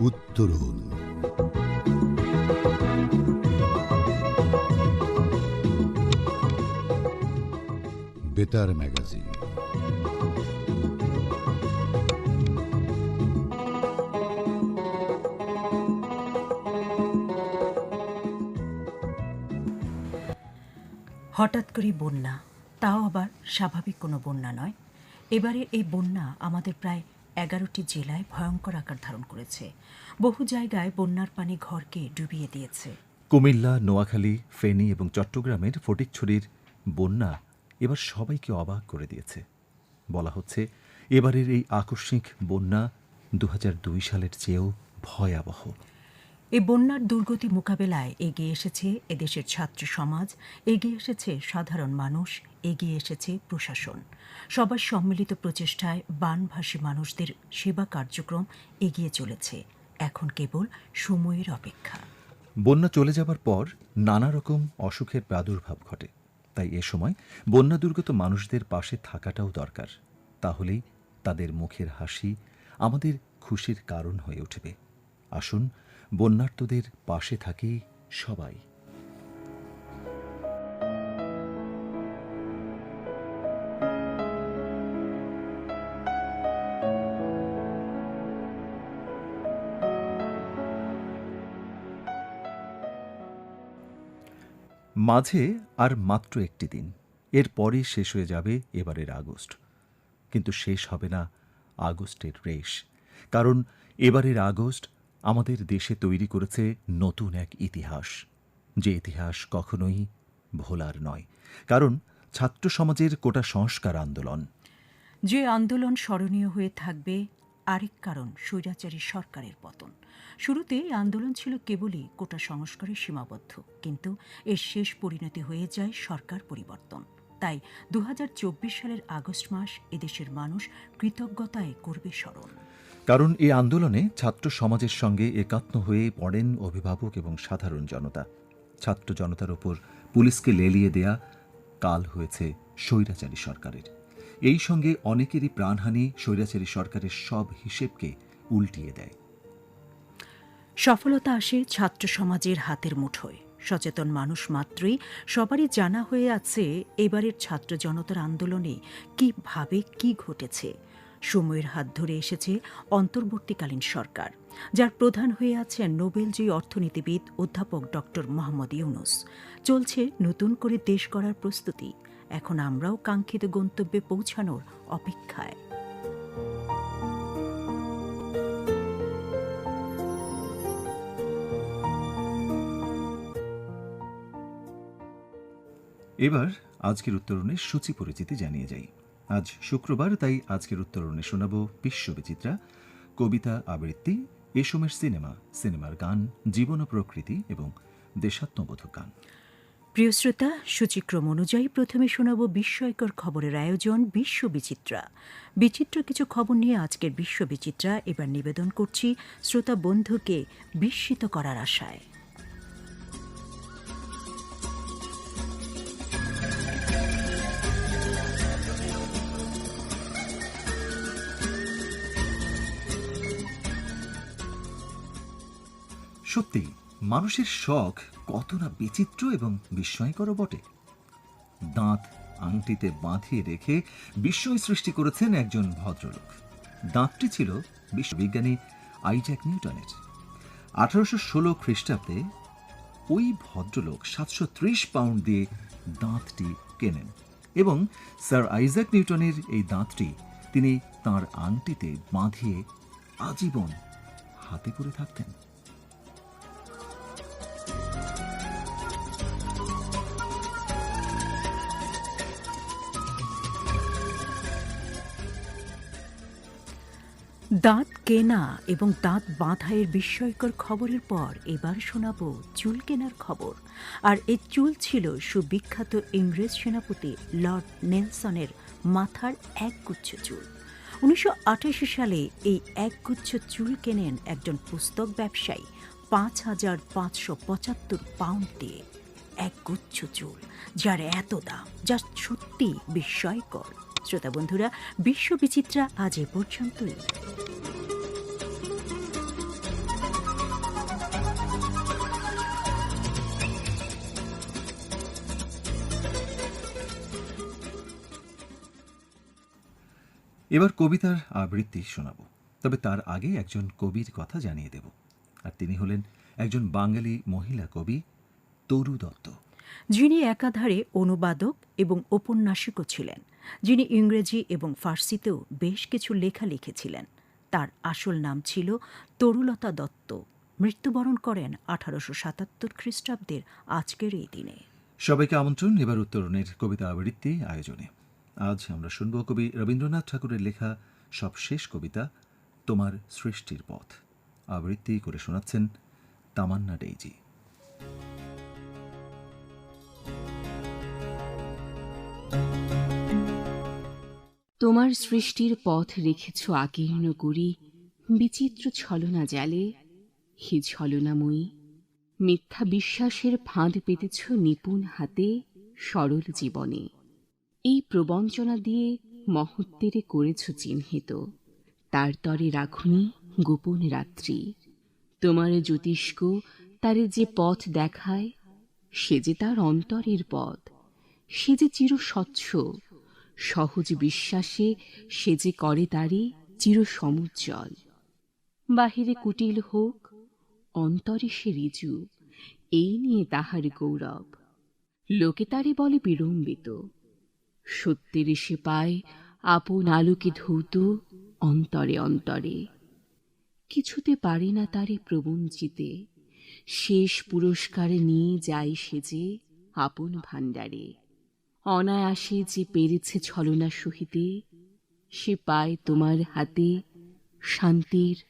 উত্তরণ। বেতার ম্যাগাজিন। হঠাৎ করে বন্যা, তাও আবার স্বাভাবিক কোনো বন্যা নয়। এবারে এই বন্যা আমাদের প্রায় এগারোটি জেলায় ভয়ঙ্কর আকার ধারণ করেছে। বহু জায়গায় বন্যার পানি ঘরকে ডুবিয়ে দিয়েছে। কুমিল্লা, নোয়াখালী, ফেনী এবং চট্টগ্রামের ফটিকছড়ির বন্যা এবার সবাইকে অবাক করে দিয়েছে। বলা হচ্ছে, এবারের এই আকস্মিক বন্যা দু হাজার দুই সালের চেয়েও ভয়াবহ। এই বন্যার দুর্গতি মোকাবেলায় এগিয়ে এসেছে এদেশের ছাত্র সমাজ, এগিয়ে এসেছে সাধারণ মানুষ, এগিয়ে এসেছে প্রশাসন। সবার সম্মিলিত প্রচেষ্টায় বানভাসী মানুষদের সেবা কার্যক্রম এগিয়ে চলেছে। এখন কেবল সময়ের অপেক্ষা। বন্যা চলে যাবার পর নানা রকম অসুখের প্রাদুর্ভাব ঘটে। তাই এ সময় বন্যা দুর্গত মানুষদের পাশে থাকাটাও দরকার। তাহলেই তাদের মুখের হাসি আমাদের খুশির কারণ হয়ে উঠবে। আসুন বন্যার্তদের পাশে থাকি সবাই। মাঝে আর মাত্র একটি দিন। এরপরই শেষ হয়ে যাবে এবারের আগস্ট। কিন্তু শেষ হবে না আগস্টের রেশ। কারণ এবারের আগস্ট আমাদের দেশে তৈরি করেছে নতুন এক ইতিহাস, যে ইতিহাস কখনোই ভোলার নয়, কারণ ছাত্র সমাজের কোটা সংস্কার আন্দোলন। যে আন্দোলন স্মরণীয় হয়ে থাকবে, আরেক কারণ স্বৈরাচারী সরকারের পতন। শুরুতে আন্দোলন ছিল কেবলই কোটা সংস্কারে সীমাবদ্ধ, কিন্তু এর শেষ পরিণতি হয়ে যায় সরকার পরিবর্তন। তাই দু হাজার চব্বিশ সালের আগস্ট মাস এদেশের মানুষ কৃতজ্ঞতায় করবে স্মরণ। কারণ এই আন্দোলনে ছাত্র সমাজের সঙ্গে একাত্ম হয়ে পড়েন অভিভাবক এবং সাধারণ জনতা। ছাত্র জনতার ওপর পুলিশকে লেলিয়ে দেয়া কাল হয়েছে স্বৈরাচারী সরকারের। এই সঙ্গে অনেকেরই প্রাণহানি স্বৈরাচারী সরকারের সব হিসেবকে উল্টিয়ে দেয়। সফলতা আসে ছাত্র সমাজের হাতের মুঠোয়। সচেতন মানুষ মাত্রই সবারই জানা হয়ে আছে এবারের ছাত্র জনতার আন্দোলনে কীভাবে কি ঘটেছে। সময়ের হাত ধরে এসেছে অন্তর্বর্তীকালীন সরকার, যার প্রধান হয়ে আছেন নোবেলজয়ী অর্থনীতিবিদ অধ্যাপক ডক্টর মোহাম্মদ ইউনুস। চলছে নতুন করে দেশ গড়ার প্রস্তুতি। এখন আমরাও কাঙ্ক্ষিত গন্তব্যে পৌঁছানোর অপেক্ষায়। এবার আজকের উত্তরণের সূচি পরিচিতি জানিয়ে যাই। আজ শুক্রবার, তাই আজকের উত্তরণে শোনাব বিশ্ববিচিত্রা, কবিতা, আবৃত্তি এসমের সিনেমা, সিনেমার গান, জীবন প্রকৃতি এবং দেশাত্মবোধক গান। প্রিয় শ্রোতা, সূচিক্রম অনুযায়ী প্রথমে শোনাব বিস্ময়কর খবরের আয়োজন বিশ্ব বিচিত্রা কিছু খবর নিয়ে আজকের বিশ্ব বিচিত্রা এবার নিবেদন করছি শ্রোতা বন্ধুকে বিস্মিত করার আশায়। সত্যি, মানুষের শখ কত না বিচিত্র এবং বিস্ময়কর বটে। দাঁত আংটিতে বাঁধিয়ে রেখে বিস্ময় সৃষ্টি করেছেন একজন ভদ্রলোক। দাঁতটি ছিল বিশ্ববিজ্ঞানী আইজ্যাক নিউটনের। আঠারোশো ষোলো খ্রিস্টাব্দে ওই ভদ্রলোক সাতশো ত্রিশ পাউন্ড দিয়ে দাঁতটি কেনেন এবং স্যার আইজ্যাক নিউটনের এই দাঁতটি তিনি তার আংটিতে বাঁধিয়ে আজীবন হাতে করে থাকতেন। দাঁত কেনা এবং দাঁত বাঁধাইয়ের বিস্ময়কর খবরের পর এবার শোনাব চুল কেনার খবর। আর এই চুল ছিল সুবিখ্যাত ইংরেজ সেনাপতি লর্ড নেলসনের মাথার একগুচ্ছ চুল। উনিশশো আঠাশি সালে এই একগুচ্ছ চুল কেনেন একজন পুস্তক ব্যবসায়ী পাঁচ হাজার পাঁচশো পঁচাত্তর পাউন্ড দিয়ে। একগুচ্ছ চুল, যার এত দাম, যা সত্যি বিস্ময়কর। শ্রোতা বন্ধুরা বিশ্ব বিচিত্রা আজ এ পর্যন্তই। এবার কবিতার আবৃত্তি শোনাব। তবে তার আগে একজন কবির কথা জানিয়ে দেব। আর তিনি হলেন একজন বাঙালি মহিলা কবি তরু দত্ত। যিনি একাধারে অনুবাদক এবং ঔপন্যাসিকও ছিলেন। যিনি ইংরেজি এবং ফার্সিতেও বেশ কিছু লেখা লিখেছিলেন। তার আসল নাম ছিল তরুলতা দত্ত। মৃত্যুবরণ করেন আঠারোশো সাতাত্তর খ্রিস্টাব্দের আজকের এই দিনে। সবাইকে আমন্ত্রণ এবার উত্তরণের কবিতা আবৃত্তি আয়োজনে। আজ আমরা শুনব কবি রবীন্দ্রনাথ ঠাকুরের লেখা সবশেষ কবিতা, তোমার সৃষ্টির পথ। আবৃত্তি করে শোনাচ্ছেন তামান্না ডেইজি। তোমার সৃষ্টির পথ রেখেছ আকীর্ণ করি বিচিত্র ছলনা জালে, হি ছলনাময়ী, মিথ্যা বিশ্বাসের ফাঁদ পেতেছ নিপুণ হাতে সরল জীবনে। এই প্রবঞ্চনা দিয়ে মহত্বেরে করেছ চিহ্নিত। তার তরে রাখুনি গোপন রাত্রি। তোমার জ্যোতিষ্ক তারে যে পথ দেখায়, সে যে তার অন্তরের পথ, সে যে চির স্বচ্ছ সহজ বিশ্বাসে সে যে করে তারে চির সমুজ্জ্বল বাহিরে কুটিল হোক, অন্তরে সে রিজু, এই নিয়ে তাহার গৌরব। লোকে তারে বলে বিড়ম্বিত সত্যের সে পায় আপন আলোকে ধৌত অন্তরে অন্তরে। কিছুতে পারে না তারে প্রবঞ্চিতে। শেষ পুরস্কার নিয়ে যায় সে যে আপন ভাণ্ডারে। অনায়াসে যে পেরেছে ছলনা সহিতে, সে পায় তোমার হাতে শান্তির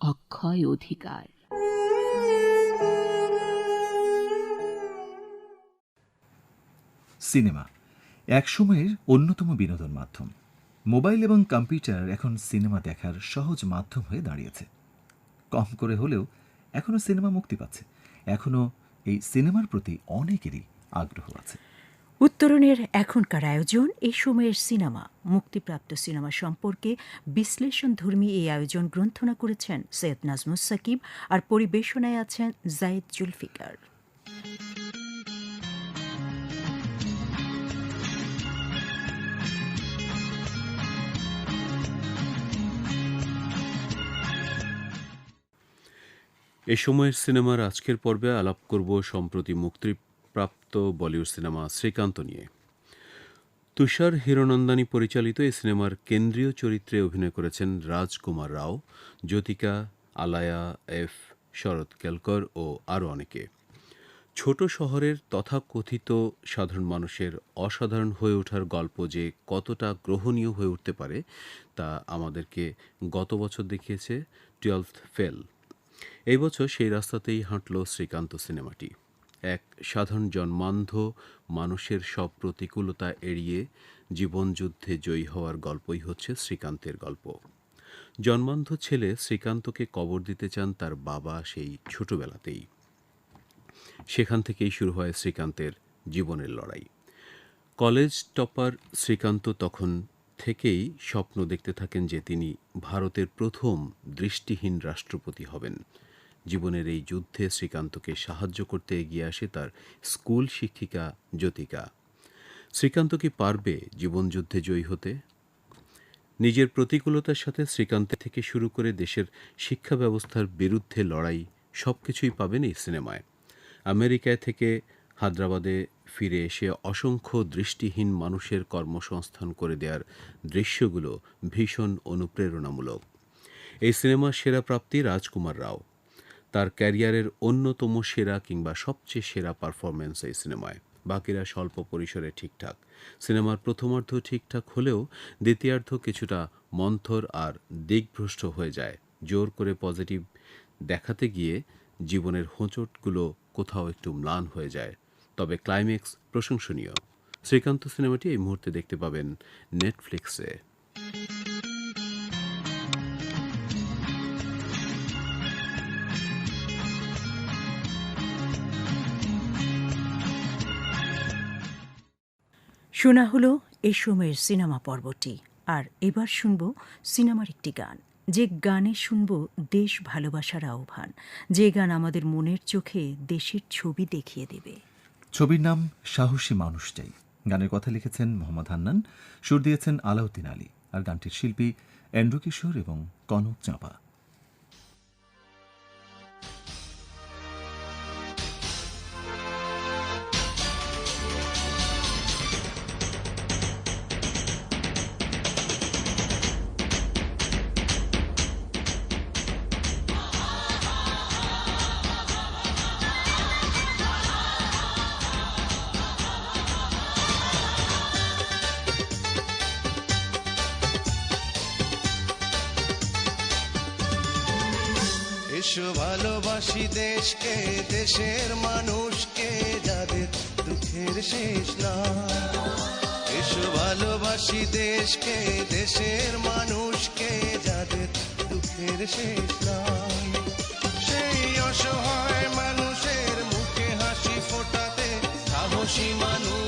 অক্ষয় অধিকার। সিনেমা একসময়ের অন্যতম বিনোদন মাধ্যম। মোবাইল এবং কম্পিউটার এখন সিনেমা দেখার সহজ মাধ্যম হয়ে দাঁড়িয়েছে। কম করে হলেও এখনও সিনেমা মুক্তি পাচ্ছে। এখনও এই সিনেমার প্রতি অনেকেরই আগ্রহ আছে। উত্তরণের এখনকার আয়োজন, এই সময়ের সিনেমা, মুক্তিপ্রাপ্ত সিনেমা সম্পর্কে বিশ্লেষণধর্মী এই আয়োজন গ্রন্থনা করেছেন সৈয়দ নাজমুস সাকিব আর পরিবেশনায় আছেন জায়েদ জুলফিকার। এ সময়ের সিনেমার আজকের পর্বে আলাপ করব সম্প্রতি মুক্তিপ্রাপ্ত বলিউড সিনেমা শ্রীকান্ত নিয়ে। তুষার হিরোনন্দানী পরিচালিত এই সিনেমার কেন্দ্রীয় চরিত্রে অভিনয় করেছেন রাজকুমার রাও, জ্যোতিকা, আলায়া, এফ, শরৎ কেলকর ও আরও অনেকে। ছোট শহরের তথাকথিত সাধারণ মানুষের অসাধারণ হয়ে ওঠার গল্প যে কতটা গ্রহণীয় হয়ে উঠতে পারে তা আমাদেরকে গত বছর দেখিয়েছে টুয়েলথ ফেল। এই বছর সেই রাস্তাতেই হাঁটল শ্রীকান্ত সিনেমাটি। এক সাধারণ জন্মান্ধ মানুষের সব প্রতিকূলতা এড়িয়ে জীবনযুদ্ধে জয়ী হওয়ার গল্পই হচ্ছে শ্রীকান্তের গল্প। জন্মান্ধ ছেলে শ্রীকান্তকে কবর দিতে চান তার বাবা সেই ছোটবেলাতেই। সেখান থেকেই শুরু হয় শ্রীকান্তের জীবনের লড়াই। কলেজ টপার শ্রীকান্ত তখন থেকেই স্বপ্ন দেখতে থাকেন যে তিনি ভারতের প্রথম দৃষ্টিহীন রাষ্ট্রপতি হবেন। জীবনের এই যুদ্ধে শ্রীকান্তকে সাহায্য করতে এগিয়ে আসে তার স্কুল শিক্ষিকা জ্যোতিকা। শ্রীকান্ত কি পারবে জীবনযুদ্ধে জয়ী হতে? নিজের প্রতিকূলতার সাথে শ্রীকান্ত থেকে শুরু করে দেশের শিক্ষা ব্যবস্থার বিরুদ্ধে লড়াই সব কিছুই পাবেন এই সিনেমায়। আমেরিকায় থেকে হায়দ্রাবাদে ফিরে এসে অসংখ্য দৃষ্টিহীন মানুষের কর্মসংস্থান করে দেওয়ার দৃশ্যগুলো ভীষণ অনুপ্রেরণামূলক। এই সিনেমার সেরা প্রাপ্তি রাজকুমার রাও। তার ক্যারিয়ারের অন্যতম সেরা কিংবা সবচেয়ে সেরা পারফরমেন্স এই সিনেমায়। বাকিরা স্বল্প পরিসরে ঠিকঠাক। সিনেমার প্রথমার্ধ ঠিকঠাক হলেও দ্বিতীয়ার্ধ কিছুটা মন্থর আর দিকভ্রষ্ট হয়ে যায়। জোর করে পজিটিভ দেখাতে গিয়ে জীবনের হোঁচটগুলো কোথাও একটু ম্লান হয়ে যায়। তবে ক্লাইম্যাক্স প্রশংসনীয়। শ্রীকান্ত সিনেমাটি এই মুহূর্তে দেখতে পাবেন নেটফ্লিক্সে শোনা হলো এই সময়ের সিনেমা পর্বটি। আর এবার শুনব সিনেমার একটি গান। যে গানে শুনব দেশ ভালোবাসার আহ্বান। যে গান আমাদের মনের চোখে দেশের ছবি দেখিয়ে দেবে। ছবির নাম সাহসী মানুষটাই গানের কথা লিখেছেন মোহাম্মদ হান্নান, সুর দিয়েছেন আলাউদ্দিন আলী। আর গানটির শিল্পী এন্ড্রু কিশোর এবং কনক চাঁপা। ভালোবাসি দেশকে, দেশের মানুষকে, যাদের দুঃখের শেষ না। এসো ভালোবাসি দেশকে, দেশের মানুষকে, যাদের দুঃখের শেষ নাই সেই অসহায় মানুষের মুখে হাসি ফোটাতে সাহসী মানুষ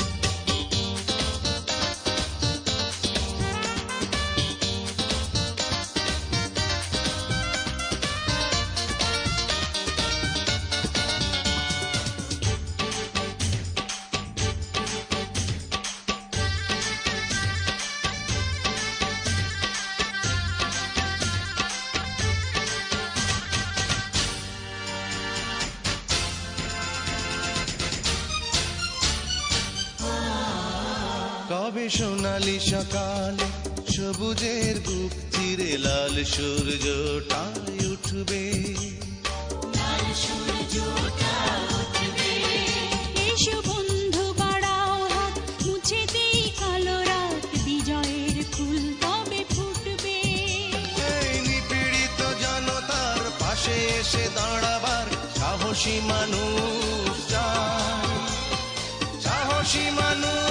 সোনালি সকালে সবুজের বুক চিরে লাল সূর্যটাই উঠবে। এসো বন্ধু বাড়াও হাত মুছে দেই কালো রাত বিজয়ের ফুল তবে ফুটবে? এই নিপীড়িত জনতার পাশে এসে দাঁড়াবার সাহসী মানুষ সাহসী মানুষ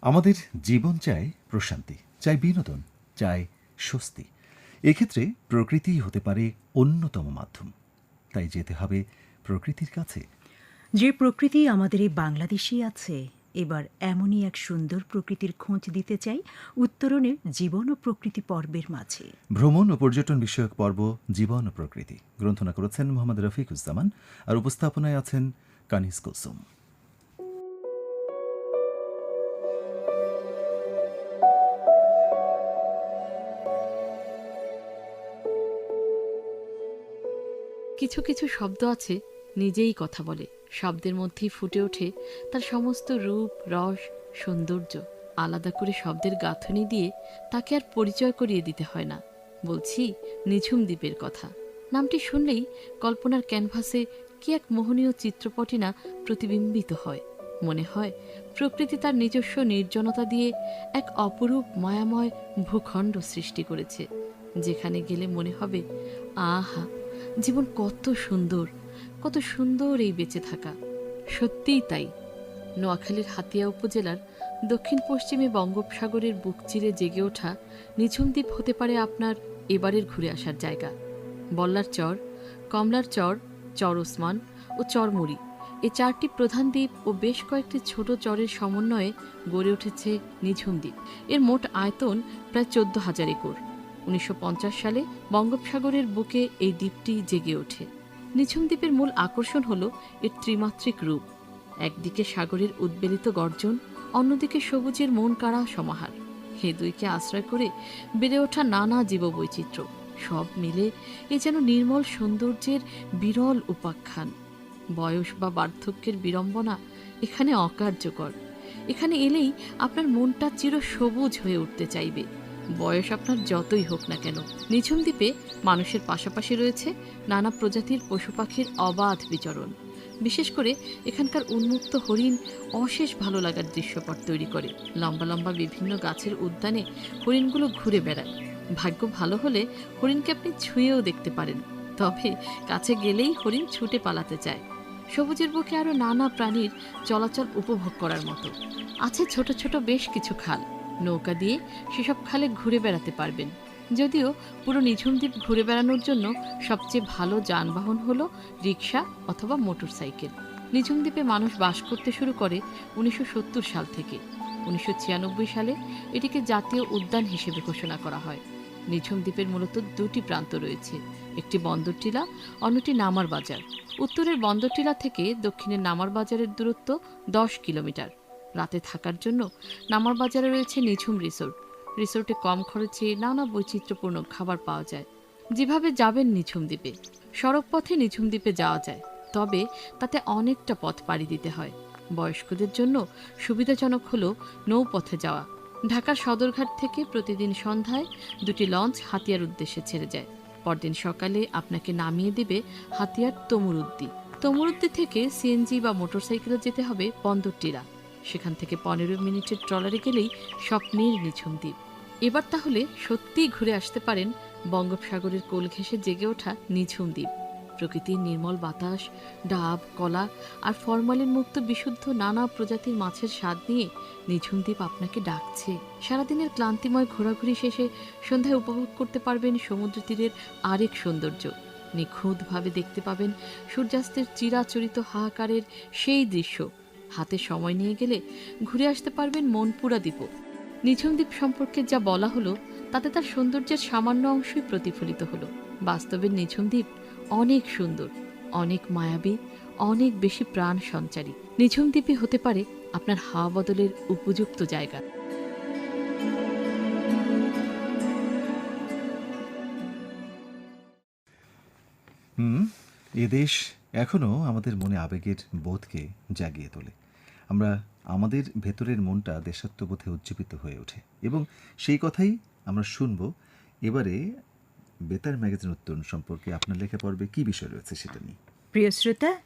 আমাদের জীবন চায় প্রশান্তি, চাই বিনোদন, চাই স্বস্তি। এক্ষেত্রে প্রকৃতি হতে পারে অন্যতম মাধ্যম। তাই যেতে হবে প্রকৃতির কাছে। যে প্রকৃতি আমাদের এই বাংলাদেশেই আছে এবার এমনই এক সুন্দর প্রকৃতির খোঁজ দিতে চাই উত্তরণের জীবন ও প্রকৃতি পর্বের মাঝে। ভ্রমণ ও পর্যটন বিষয়ক পর্ব জীবন ও প্রকৃতি গ্রন্থনা করেছেন মোহাম্মদ রফিকুজ্জামান আর উপস্থাপনায় আছেন কানিস কুলসুম। কিছু কিছু শব্দ আছে নিজেই কথা বলে। শব্দের মধ্যেই ফুটে ওঠে তার সমস্ত রূপ, রস, সৌন্দর্য। আলাদা করে শব্দের গাঁথনি দিয়ে তাকে আর পরিচয় করিয়ে দিতে হয় না। বলছি, নিঝুম দ্বীপের কথা। নামটি শুনলেই কল্পনার ক্যানভাসে কি এক মোহনীয় চিত্রপটি না প্রতিবিম্বিত হয়। মনে হয়, প্রকৃতি তার নিজস্ব নির্জনতা দিয়ে এক অপরূপ মায়াময় ভূখণ্ড সৃষ্টি করেছে, যেখানে গেলে মনে হবে, আহা, জীবন কত সুন্দর কত সুন্দর এই বেঁচে থাকা। সত্যিই তাই। নোয়াখালীর হাতিয়া উপজেলার দক্ষিণ পশ্চিমে বঙ্গোপসাগরের বুক চিরে জেগে ওঠা নিঝুম দ্বীপ হতে পারে আপনার এবারের ঘুরে আসার জায়গা। বল্লার চর, কমলার চর চর ওসমান ও চরমুড়ি এই চারটি প্রধান দ্বীপ ও বেশ কয়েকটি ছোট চরের সমন্বয়ে গড়ে উঠেছে নিঝুম দ্বীপ। এর মোট আয়তন প্রায় চোদ্দ হাজার একর। উনিশশো পঞ্চাশ সালে বঙ্গোপসাগরের বুকে এই দ্বীপটি জেগে ওঠে। নিঝুম দ্বীপের মূল আকর্ষণ হল এর ত্রিমাত্রিক রূপ। একদিকে সাগরের উদ্বেলিত গর্জন, অন্যদিকে সবুজের মন কাড়া সমাহার। হে দুইকে আশ্রয় করে বেড়ে ওঠা নানা জীববৈচিত্র্য, সব মিলে এ যেন নির্মল সৌন্দর্যের বিরল উপাখ্যান। বয়স বা বার্ধক্যের বিড়ম্বনা এখানে অকার্যকর। এখানে এলেই আপনার মনটা চির সবুজ হয়ে উঠতে চাইবে। বয়স আপনার যতই হোক না কেন। নিঝুম দ্বীপে মানুষের পাশাপাশি রয়েছে নানা প্রজাতির পশু পাখির অবাধ বিচরণ। বিশেষ করে এখানকার উন্মুক্ত হরিণ অশেষ ভালো লাগার দৃশ্যপট তৈরি করে। লম্বা লম্বা বিভিন্ন গাছের উদ্যানে হরিণগুলো ঘুরে বেড়ায়। ভাগ্য ভালো হলে হরিণকে আপনি ছুঁয়েও দেখতে পারেন। তবে কাছে গেলেই হরিণ ছুটে পালাতে চায়। সবুজের বুকে আরও নানা প্রাণীর চলাচল উপভোগ করার মতো। আছে ছোট ছোট বেশ কিছু খাল। নৌকা দিয়ে সেসব খালে ঘুরে বেড়াতে পারবেন। যদিও পুরো নিঝুম দ্বীপ ঘুরে বেড়ানোর জন্য সবচেয়ে ভালো যানবাহন হল রিক্সা অথবা মোটরসাইকেল। নিঝুম দ্বীপে মানুষ বাস করতে শুরু করে উনিশশো সত্তর সাল থেকে। উনিশশো ছিয়ানব্বই সালে এটিকে জাতীয় উদ্যান হিসেবে ঘোষণা করা হয়। নিঝুম দ্বীপের মূলত দুটি প্রান্ত রয়েছে। একটি বন্দর টিলা অন্যটি নামার বাজার। উত্তরের বন্দর টিলা থেকে দক্ষিণের নামার বাজারের দূরত্ব দশ কিলোমিটার। রাতে থাকার জন্য নামার বাজারে রয়েছে নিঝুম রিসোর্ট। রিসোর্টে কম খরচে নানা বৈচিত্র্যপূর্ণ খাবার পাওয়া যায়। যেভাবে যাবেন নিঝুম দ্বীপে সড়ক পথে নিঝুম দ্বীপে যাওয়া যায়, তবে তাতে অনেকটা পথ পাড়ি দিতে হয়। বয়স্কদের জন্য সুবিধাজনক হলো নৌপথে যাওয়া। ঢাকার সদরঘাট থেকে প্রতিদিন সন্ধ্যায় দুটি লঞ্চ হাতিয়ার উদ্দেশ্যে ছেড়ে যায়। পরদিন সকালে আপনাকে নামিয়ে দেবে হাতিয়ার তমুরুদ্দি। তমুরুদ্দি থেকে সিএনজি বা মোটরসাইকেলে যেতে হবে বন্দরটিরা। সেখান থেকে পনেরো মিনিটের ট্রলারে গেলেই স্বপ্নের নিঝুম দ্বীপ এবার তাহলে সত্যিই ঘুরে আসতে পারেন বঙ্গোপসাগরের কোল ঘেঁষে জেগে ওঠা নিঝুম দ্বীপ প্রকৃতির নির্মল বাতাস, ডাব, কলা আর ফরমালিন মুক্ত বিশুদ্ধ নানা প্রজাতির মাছের স্বাদ নিয়ে নিঝুম দ্বীপ আপনাকে ডাকছে। সারাদিনের ক্লান্তিময় ঘোরাঘুরি শেষে সন্ধ্যায় উপভোগ করতে পারবেন সমুদ্র তীরের আরেক সৌন্দর্য। নিখুঁতভাবে দেখতে পাবেন সূর্যাস্তের চিরাচরিত হাহাকারের সেই দৃশ্য। হাতে সময় নিয়ে গেলে ঘুরে আসতে পারবেন মনপুরা দ্বীপও নিঝুম দ্বীপ সম্পর্কে যা বলা হলো, তাতে তার সৌন্দর্যের সামান্য অংশই প্রতিফলিত হলো। বাস্তবের নিঝুম দ্বীপ অনেক সুন্দর, অনেক মায়াবী, অনেক বেশি প্রাণ সঞ্চারী। নিঝুম দ্বীপই হতে পারে আপনার হাওয়া বদলের উপযুক্ত জায়গা। হুম? এ দেশ এখনও আমাদের মনে আবেগের বোধকে জাগিয়ে তোলে। আমরা আমাদের ভেতরের মনটা দেশাত্মবোধে উজ্জীবিত হয়ে ওঠে এবং সেই কথাই আমরা শুনব এবারে বেতার ম্যাগাজিন উত্তরণ সম্পর্কে আপনার লেখা পর্বে কী বিষয় রয়েছে সেটা নিয়ে। প্রিয় শ্রোতা,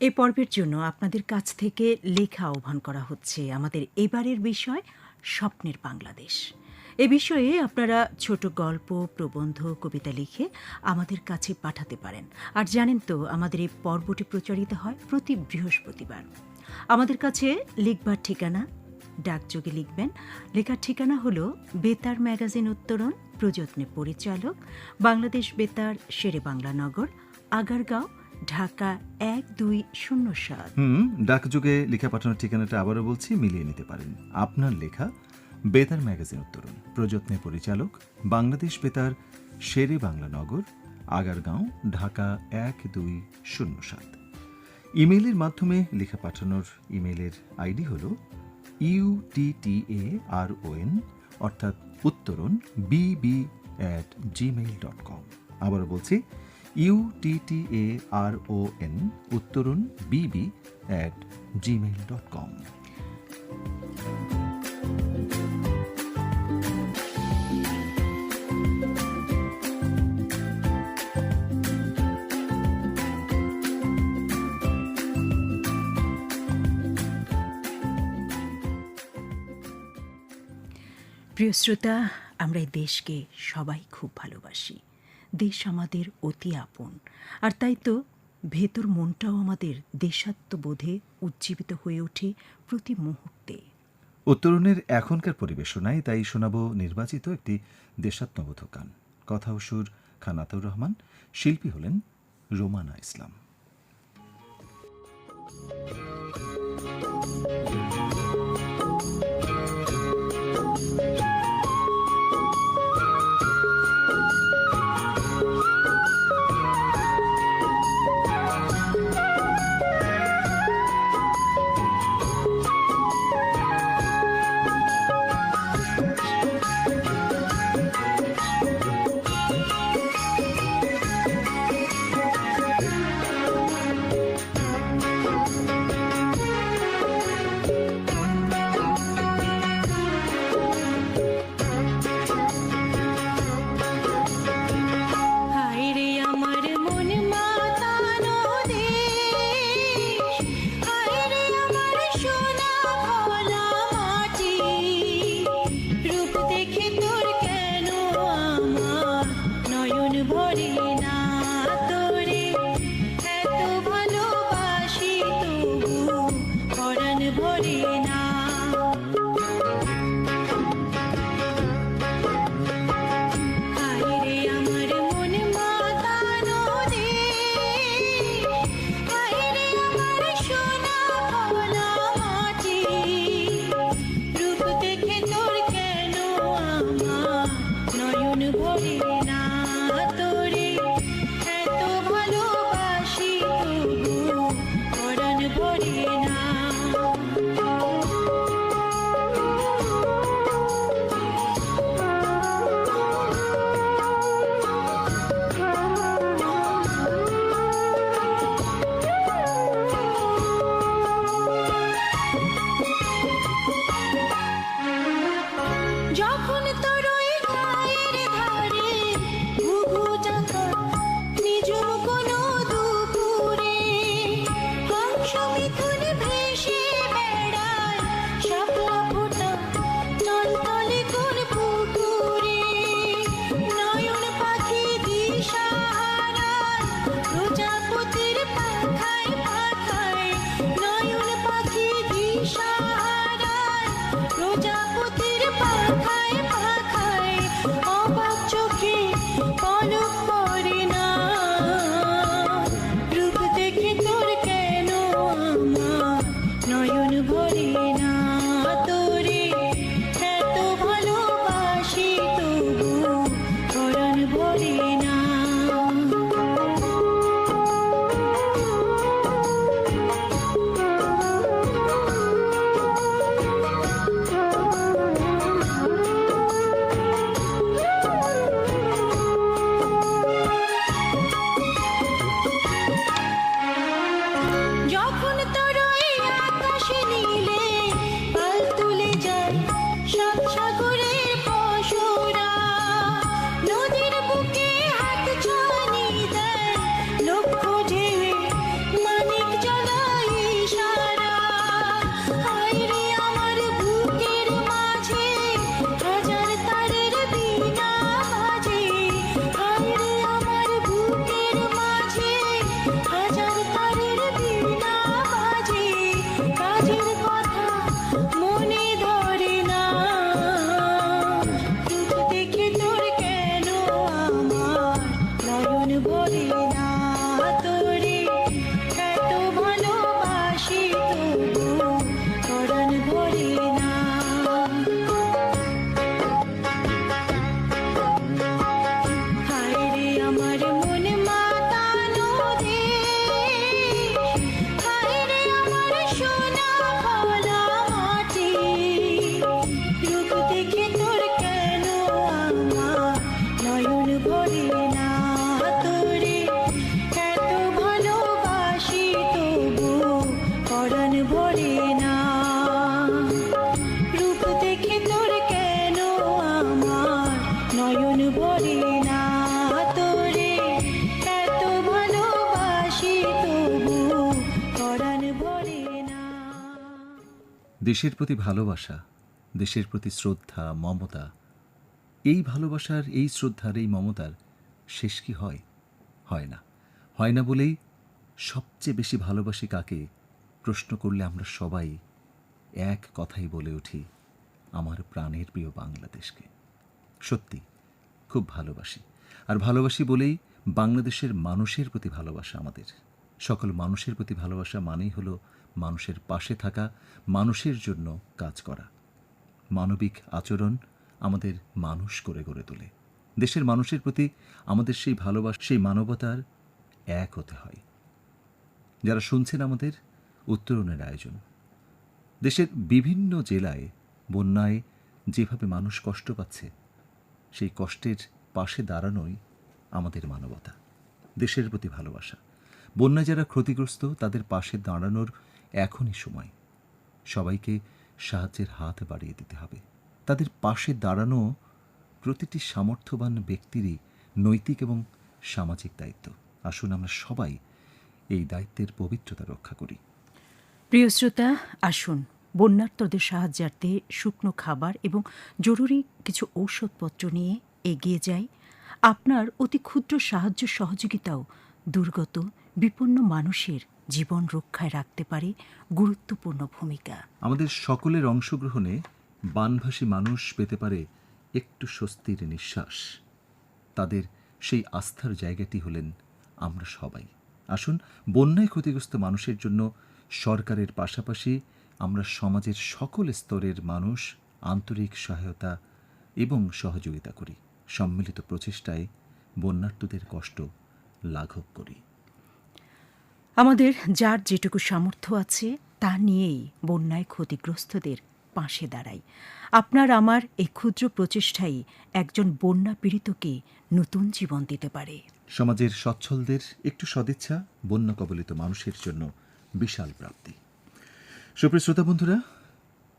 এ পর্বের জন্য আপনাদের কাছ থেকে লেখা আহ্বান করা হচ্ছে আমাদের এবারের বিষয় স্বপ্নের বাংলাদেশ। এ বিষয়ে আপনারা ছোট গল্প, প্রবন্ধ, কবিতা লিখে আমাদের কাছে পাঠাতে পারেন। আর জানেন তো, আমাদের এই পর্বটি প্রচারিত হয় প্রতি বৃহস্পতিবার। আমাদের কাছে লিখবার ঠিকানা, ডাকযোগে লিখবেন। লেখার ঠিকানা হল বেতার ম্যাগাজিন উত্তরণ প্রযত্নে পরিচালক, বাংলাদেশ বেতার, শেরে বাংলা নগর, আগারগাঁও, ঢাকা এক দুই শূন্য সাত। হুম, ডাকযুগে লেখা পাঠানোর ঠিকানাটা আবারও বলছি, মিলিয়ে নিতে পারেন। আপনার লেখা বেতার ম্যাগাজিন উত্তরণ। প্রযত্নে পরিচালক, বাংলাদেশ বেতার, শেরে বাংলা নগর, আগারগাঁও, ঢাকা এক দুই শূন্য সাত। ইমেইলের মাধ্যমে লেখা পাঠানোর ইমেইলের আইডি হল ইউটিটিএ আর অর্থাৎ উত্তরণ বিবি অ্যাট জিমেইল ডট কম। আবারও বলছি, ইউ টি টি এ আর ও এন, উত্তরণ বিবি অ্যাট জিমেইল ডট কম। প্রিয় শ্রোতা, আমরা এই দেশকে সবাই খুব ভালোবাসি। দেশ আমাদের অতি আপন। আর তাই তো ভেতর মনটাও আমাদের দেশাত্মবোধে উজ্জীবিত হয়ে ওঠে প্রতি মুহূর্তে। উত্তরণের এখনকার পরিবেশনায় তাই শোনাব নির্বাচিত একটি দেশাত্মবোধক গান। কথা সুর খানাতুর রহমান, শিল্পী হলেন রোমানা ইসলাম। দেশের প্রতি ভালোবাসা, দেশের প্রতি শ্রদ্ধা, মমতা, এই ভালোবাসার, এই শ্রদ্ধার, এই মমতার শেষ কি হয়? হয় না। হয় না বলেই সবচেয়ে বেশি ভালোবাসি কাকে? প্রশ্ন করলে আমরা সবাই এক কথাই বলে উঠি, আমার প্রাণের প্রিয় বাংলাদেশকে। সত্যি, খুব ভালোবাসি। আর ভালোবাসি বলেই বাংলাদেশের মানুষের প্রতি ভালোবাসা আমাদের। সকল মানুষের প্রতি ভালোবাসা মানেই হলো মানুষের পাশে থাকা, মানুষের জন্য কাজ করা। মানবিক আচরণ আমাদের মানুষ করে গড়ে তোলে। দেশের মানুষের প্রতি আমাদের সেই ভালোবাসা, সেই মানবতার এক হতে হয়। যারা শুনছেন আমাদের উত্তরণের আয়োজন। দেশের বিভিন্ন জেলায় বন্যায় যেভাবে মানুষ কষ্ট পাচ্ছে, সেই কষ্টের পাশে দাঁড়ানোই আমাদের মানবতা। দেশের প্রতি ভালোবাসা। বন্যায় যারা ক্ষতিগ্রস্ত, তাদের পাশে দাঁড়ানোর এখনই সময়। সবাইকে সাহায্যের হাত বাড়িয়ে দিতে হবে। তাদের পাশে দাঁড়ানো প্রতিটি সামর্থ্যবান ব্যক্তিরই নৈতিক এবং সামাজিক দায়িত্ব। আসুন আমরা সবাই এই দায়িত্বের পবিত্রতা রক্ষা করি। প্রিয় শ্রোতা, আসুন বন্যার্তদের সাহায্যার্থে শুকনো খাবার এবং জরুরি কিছু ঔষধপত্র নিয়ে এগিয়ে যাই। আপনার অতি ক্ষুদ্র সাহায্য সহযোগিতাও দুর্গত বিপন্ন মানুষের জীবন রক্ষায় রাখতে পারে গুরুত্বপূর্ণ ভূমিকা। আমাদের সকলের অংশগ্রহণে বানভাসী মানুষ পেতে পারে একটু স্বস্তির নিঃশ্বাস। তাদের সেই আস্থার জায়গাটি হলেন আমরা সবাই। আসুন, বন্যায় ক্ষতিগ্রস্ত মানুষের জন্য সরকারের পাশাপাশি আমরা সমাজের সকল স্তরের মানুষ আন্তরিক সহায়তা এবং সহযোগিতা করি। সম্মিলিত প্রচেষ্টায় বন্যার্তদের কষ্ট লাঘব করি। আমাদের যার যেটুকু সামর্থ্য আছে, তা নিয়েই বন্যায় ক্ষতিগ্রস্তদের পাশে দাঁড়াই। আপনার আমার এই ক্ষুদ্র প্রচেষ্টাই একজন বন্যা পীড়িতকে নতুন জীবন দিতে পারে। সমাজের সচ্ছলদের একটু সদিচ্ছা, বন্যা কবলিত মানুষের জন্য বিশাল প্রাপ্তি। সুপ্রিয় শ্রোতা বন্ধুরা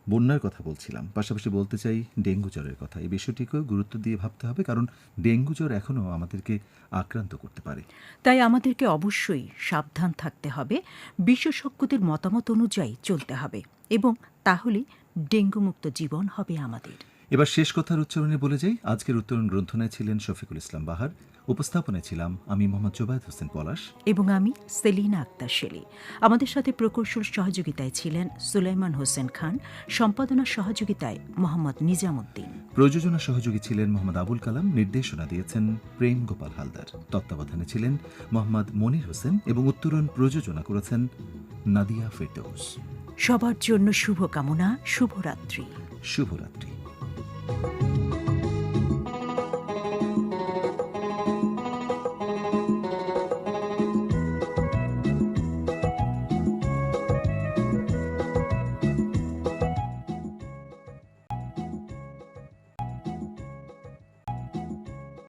বন্যার কথা বলছিলাম। পাশাপাশি বলতে চাই ডেঙ্গু জ্বরের কথা। এই বিষয়টিকেও গুরুত্ব দিয়ে ভাবতে হবে কারণ ডেঙ্গু জ্বর এখনও আমাদেরকে আক্রান্ত করতে পারে। তাই আমাদেরকে অবশ্যই সাবধান থাকতে হবে। বিশেষজ্ঞদের মতামত অনুযায়ী চলতে হবে এবং তাহলে ডেঙ্গু মুক্ত জীবন হবে আমাদের। এবার শেষ কথার উচ্চারণে বলে যাই। আজকের উত্তরণ গ্রন্থনায় ছিলেন শফিকুল ইসলাম বাহার। উপস্থাপনায় ছিলাম আমি মোহাম্মদ জোবায়দ হোসেন পলাশ। এবং আমি সেলিনা আক্তার শেলি। আমাদের সাথে প্রকৌশল সহযোগিতায় ছিলেন সুলাইমান হোসেন খান সম্পাদনা সহযোগিতায় মোহাম্মদ নিজামুদ্দিন। প্রযোজনা সহযোগী ছিলেন মোহাম্মদ আবুল কালাম নির্দেশনা দিয়েছেন প্রেম গোপাল হালদার। তত্ত্বাবধানে ছিলেন মোহাম্মদ মনির হোসেন এবং উত্তরণ প্রযোজনা করেছেন নাদিয়া ফেরদৌস। সবার জন্য শুভকামনা শুভরাত্রি। শুভরাত্রি।